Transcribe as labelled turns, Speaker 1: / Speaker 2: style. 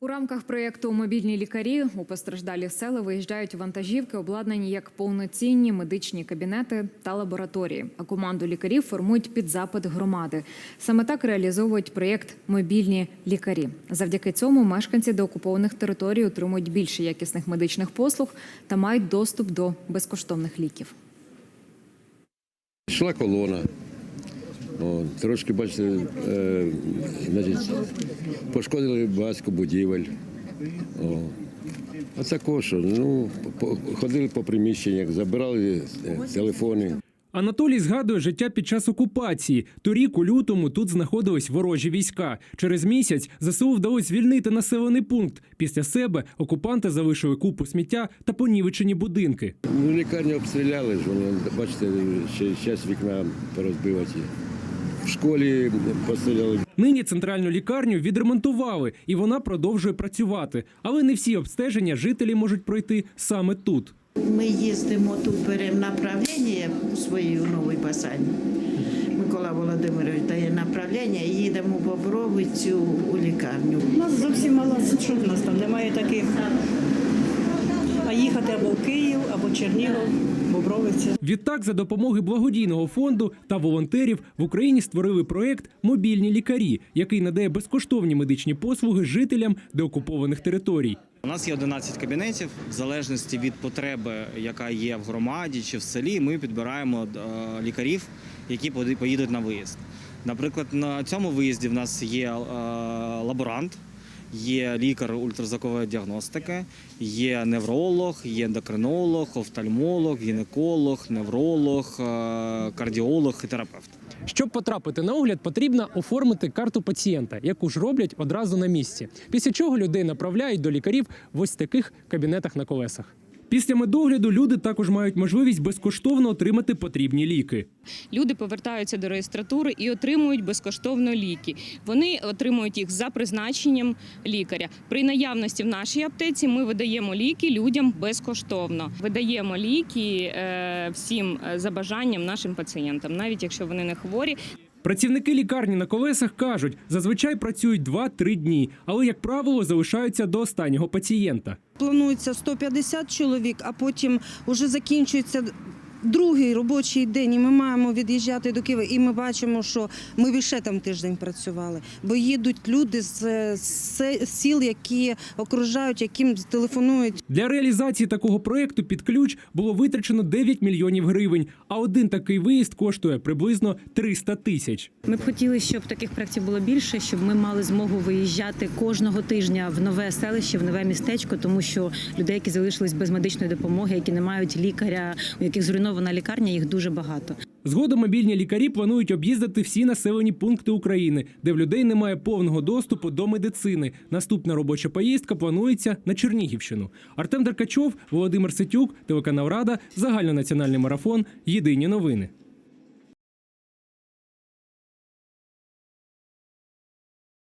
Speaker 1: У рамках проєкту Мобільні лікарі у постраждалі села виїжджають вантажівки, обладнані як повноцінні медичні кабінети та лабораторії. А команду лікарів формують під запит громади. Саме так реалізовують проєкт Мобільні лікарі. Завдяки цьому мешканці деокупованих територій отримують більше якісних медичних послуг та мають доступ до безкоштовних ліків.
Speaker 2: Йшла колона. О, трошки, бачите, е, значить, пошкодили багатько будівель. О. А також, ну, по- ходили по приміщеннях, забирали е, телефони.
Speaker 3: Анатолій згадує життя під час окупації. Торік у лютому тут знаходились ворожі війська. Через місяць ЗСУ вдалося звільнити населений пункт. Після себе окупанти залишили купу сміття та понівечені будинки.
Speaker 2: Ну, лікарню обстріляли ж, вони, бачите, ще зараз вікна порозбиваті. В школі постріляли.
Speaker 3: Нині центральну лікарню відремонтували, і вона продовжує працювати. Але не всі обстеження жителі можуть пройти саме тут.
Speaker 4: Ми їздимо тут, беремо направлення у свою новій басані. Микола Володимирович дає направлення і їдемо в Бобровицю у лікарню.
Speaker 5: У нас зовсім мало, що в нас там немає таких. А їхати або в Київ, або Чернігов, Бобровиця.
Speaker 3: Відтак, за допомоги благодійного фонду та волонтерів в Україні створили проект Мобільні лікарі, який надає безкоштовні медичні послуги жителям деокупованих територій.
Speaker 6: У нас є 11 кабінетів. В залежності від потреби, яка є в громаді чи в селі, ми підбираємо е, лікарів, які поїдуть на виїзд. Наприклад, на цьому виїзді в нас є е, лаборант, є лікар ультразвукової діагностики, є невролог, є ендокринолог, офтальмолог, гінеколог, невролог, е, кардіолог і терапевт.
Speaker 3: Щоб потрапити на огляд, потрібно оформити карту пацієнта, яку ж роблять одразу на місці. Після чого людей направляють до лікарів в ось таких кабінетах на колесах. Після медогляду люди також мають можливість безкоштовно отримати потрібні ліки.
Speaker 7: люди повертаються до реєстратури і отримують безкоштовно ліки. Вони отримують їх за призначенням лікаря. При наявності в нашій аптеці ми видаємо ліки людям безкоштовно. Видаємо ліки е, всім е, за бажанням нашим пацієнтам, навіть якщо вони не хворі.
Speaker 3: Працівники лікарні на колесах кажуть, зазвичай працюють 2-3 дні, але, як правило, залишаються до останнього пацієнта.
Speaker 8: Планується 150 чоловік, а потім вже закінчується другий робочий день, і ми маємо від'їжджати до Києва. І ми бачимо, що ми більше там тиждень працювали, бо їдуть люди з, з сіл, які окружають, яким телефонують.
Speaker 3: Для реалізації такого проекту під ключ було витрачено 9 мільйонів гривень, а один такий виїзд коштує приблизно 300 тисяч.
Speaker 9: Ми б хотіли, щоб таких проєктів було більше, щоб ми мали змогу виїжджати кожного тижня в нове селище, в нове містечко, тому що людей, які залишились без медичної допомоги, які не мають лікаря, у яких зруйнована лікарня, їх дуже багато.
Speaker 3: Згодом мобільні лікарі планують об'їздити всі населені пункти України, де в людей немає повного доступу до медицини. Наступна робоча поїздка планується на Чернігівщину. Артем Деркачов, Володимир Сетюк, телеканал Рада, загальнонаціональний марафон. Єдині новини.